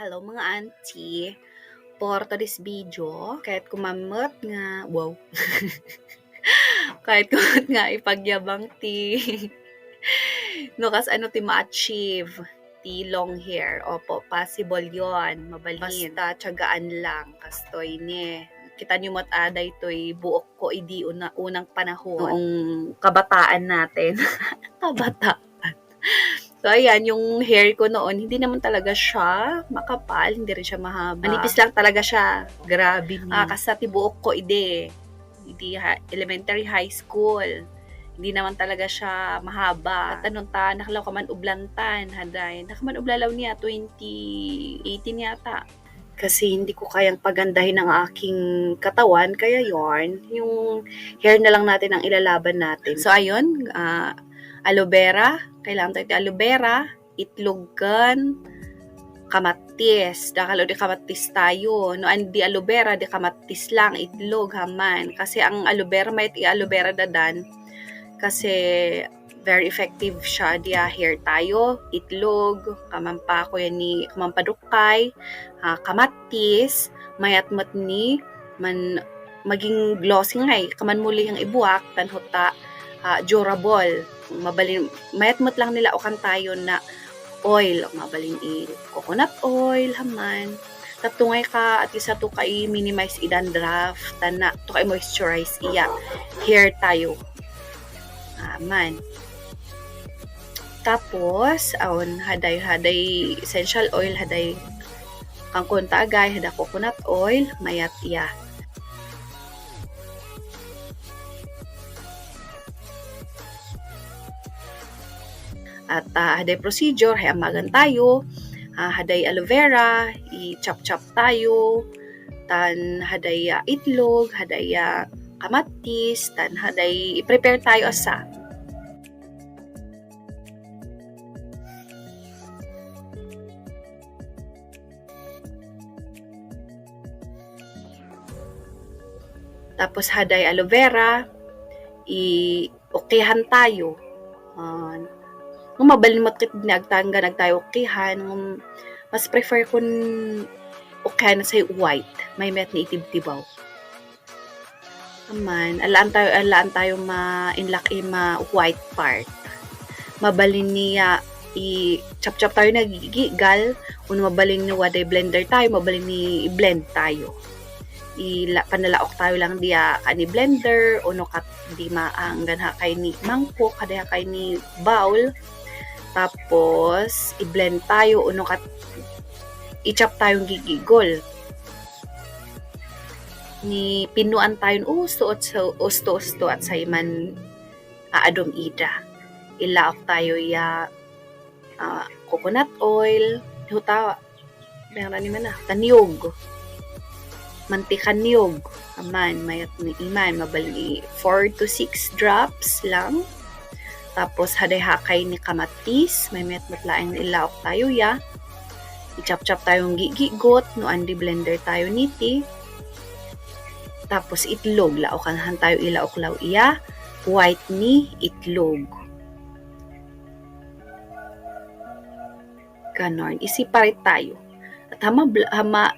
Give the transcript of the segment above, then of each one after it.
Hello mga auntie. For today's video, kahit kumamot nga, wow. kahit kumamot nga ipagyabang ti. no, kas ano ti ma-achieve ti long hair. Opo, possible yon Mabalin. Basta tiyagaan lang. Kastoy ni. Kita niyo mat aday to'y buok ko idi una, unang panahon. Noong kabataan natin. kabataan. So, ayan, yung hair ko noon, hindi naman talaga siya makapal, hindi rin siya mahaba. Manipis lang talaga siya. Grabe ni. Ah, kasi tibuok ko, ide. Hindi, ha- elementary high school. Hindi naman talaga siya mahaba. At anong ta, nakalaw ka man ublantan, haday. Nakaman ublalaw niya, 2018 yata. Kasi hindi ko kayang pagandahin ang aking katawan, kaya yon yung hair na lang natin ang ilalaban natin. So, ayun, ah, aloe vera, kailangan tayo aloe vera, itlogan, kamatis. Dakalo di kamatis tayo. No, an di aloe vera, di kamatis lang, itlog, haman. Kasi ang aloe vera, may ti aloe vera dadan. Kasi very effective siya di hair tayo, itlog, kamampa ko yan ni kamampadukay, ah, kamatis, mayat mat ni man maging glossy nga eh. Kaman muli ang ibuak, tanhota ah, durable. Mabalin, mayat mat lang nila ukan tayo na oil, mabalin i coconut oil, haman. Taptungay ka at isa to kay minimize idan draft, tana to kay moisturize iya hair tayo. Aman. Tapos, aon haday haday essential oil haday kang kunta agay hada coconut oil mayat iya. At uh, haday procedure, hayamagan tayo. Ah, haday aloe vera, i-chop-chop tayo. Tan haday ah, itlog, haday ah, kamatis, tan haday i-prepare tayo asa. Tapos haday aloe vera, i-okehan tayo. Ah, kung mabalin mo kit nagtangga nagtayo ngum mas prefer kun okehan na say white. May met ni itibtibaw. Aman, alaan tayo, alaan tayo ma inlak ma white part. Mabalin niya i chop chop tayo nagigigal kung mabalin ni waday blender tayo mabalin ni i-blend tayo ila panalaok tayo lang diya kani blender uno kat di maang ganha kay ni mangkok kada kay ni bowl tapos i-blend tayo uno kat i-chop tayong gigigol. Ni pinuan tayo usto at sa usto usto at sa iman aadom ida. Ilaok tayo ya ah, coconut oil. Huta meron ni man na tanyog mantika niyog aman mayat ni iman mabali 4 to 6 drops lang tapos haday hakay ni kamatis. May met matlaing ilaok tayo ya. I-chop-chop tayong gigigot. No andi blender tayo niti. Tapos itlog. Laokanhan tayo ilaoklaw iya white ni itlog. Ganon. Isiparit tayo. At hama, hama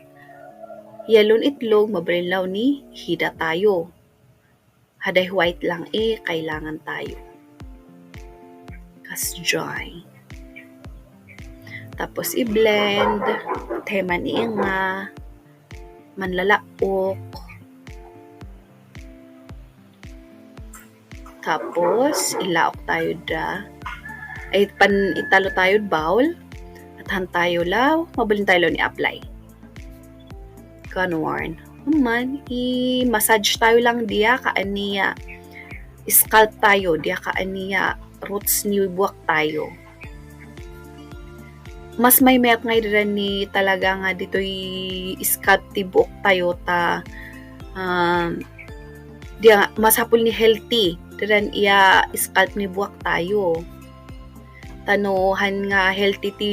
Yelon itlog, mabrilaw ni hida tayo. Haday white lang eh, kailangan tayo. Kas dry. Tapos i-blend. Teman nga. Manlalaok. Tapos, ilaok tayo da. Ay, pan italo tayo bowl. At han tayo law. Mabalin tayo ni apply kanwarn. Man, i-massage tayo lang diya kaaniya. Scalp tayo diya kaaniya. Roots ni buwak tayo. Mas may mayat ngay rin ni talaga nga dito i-scalp ti buok tayo ta um, diya masapul ni healthy. Diyan iya scalp ni buwak tayo. Tanuhan nga healthy ti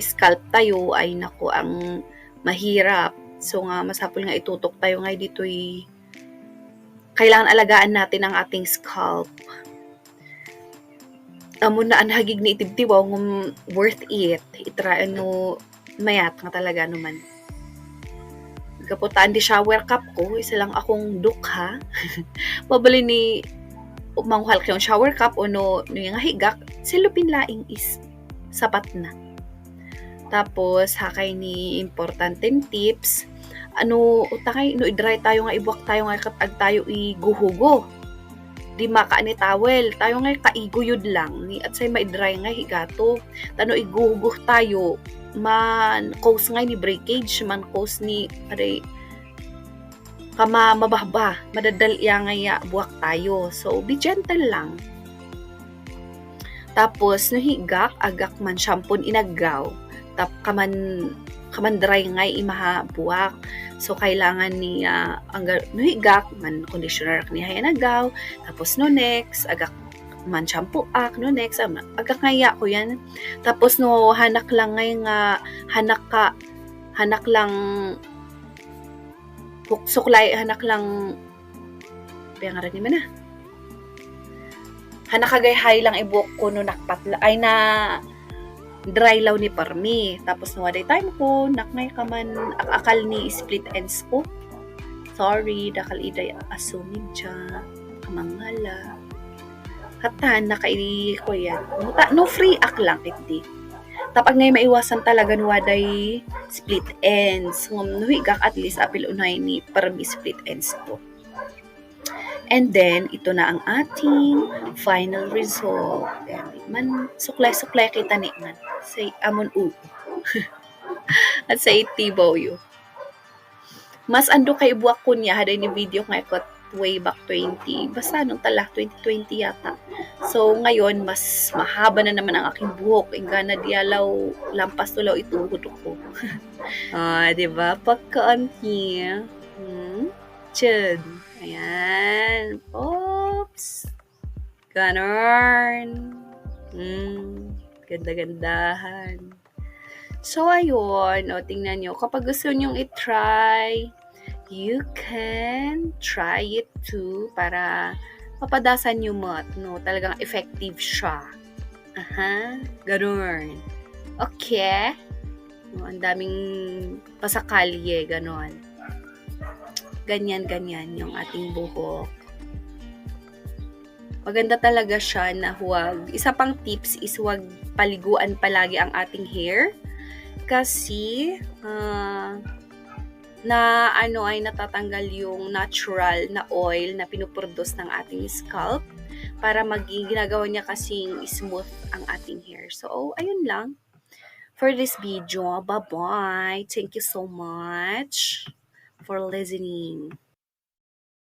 scalp tayo ay nako ang mahirap So nga, masapol nga itutok tayo nga dito kailangan alagaan natin ang ating scalp. Amo na ang hagig ni itibtiwaw ngum worth it. Itra ano mayat nga talaga naman. Kaputaan di shower cup ko, isa lang akong dukha. Mabali ni manghal ko yung shower cup o no, no yung higak, silupin laing is sapat na. Tapos, hakay ni importanteng tips, ano, utakay, no, i-dry tayo nga, ibuwak tayo nga, kapag tayo iguhugo. Di maka ni towel, tayo nga kaiguyod lang, ni at say ma-dry nga higato. Tano iguhugo tayo, man cause nga ni breakage, man cause ni, aray, kama mabahba, madadalya nga ya, buwak tayo. So, be gentle lang. Tapos, no higak, agak man shampoo inagaw. Tap, kaman, kaman dry nga imaha buwak. So, kailangan ni, uh, ang, no higak, man conditioner ni hayanagaw. Tapos, no next, agak man shampoo ak, no next, um, agak nga ya ko yan. Tapos, no, hanak lang ngay nga, hanak ka, hanak lang, suklay, hanak lang, kaya nga rin naman na. Hanak kagayhay lang ibuk ko no nakpat ay na dry law ni parmi. Tapos no day time ko, naknay ka man akal ni split ends ko. Sorry, dakal iday asumid siya. Kamangala. Hatan, nakaili ko yan. No, no free ak lang iti. Tapag ngay maiwasan talaga no waday split ends. Ngum nuhigak at least apil unay ni parmi split ends ko. And then, ito na ang ating final result. Man, suklay-suklay kita ni man. Say, amon u. At sa itibaw yu. Mas ando kay buwak ko niya, haday ni video nga ikot way back 20. Basta nung tala, 2020 yata. So, ngayon, mas mahaba na naman ang aking buhok. Inga na dialaw, lampas tulaw ituhod ko. ah, di ba? Pagkaan niya. Hmm? Chud. Ayan. Oops. Ganon. Hmm. Ganda-gandahan. So, ayun. O, tingnan nyo. Kapag gusto nyong i-try, you can try it too para mapadasan nyo mo. No? Talagang effective siya. Aha. Ganon. Okay. No, ang daming pasakalye. Ganon ganyan-ganyan yung ating buhok. Maganda talaga siya na huwag. Isa pang tips is huwag paliguan palagi ang ating hair. Kasi, uh, na ano ay natatanggal yung natural na oil na pinuproduce ng ating scalp para maging ginagawa niya kasing smooth ang ating hair. So, ayun lang for this video. Bye-bye. Thank you so much for listening.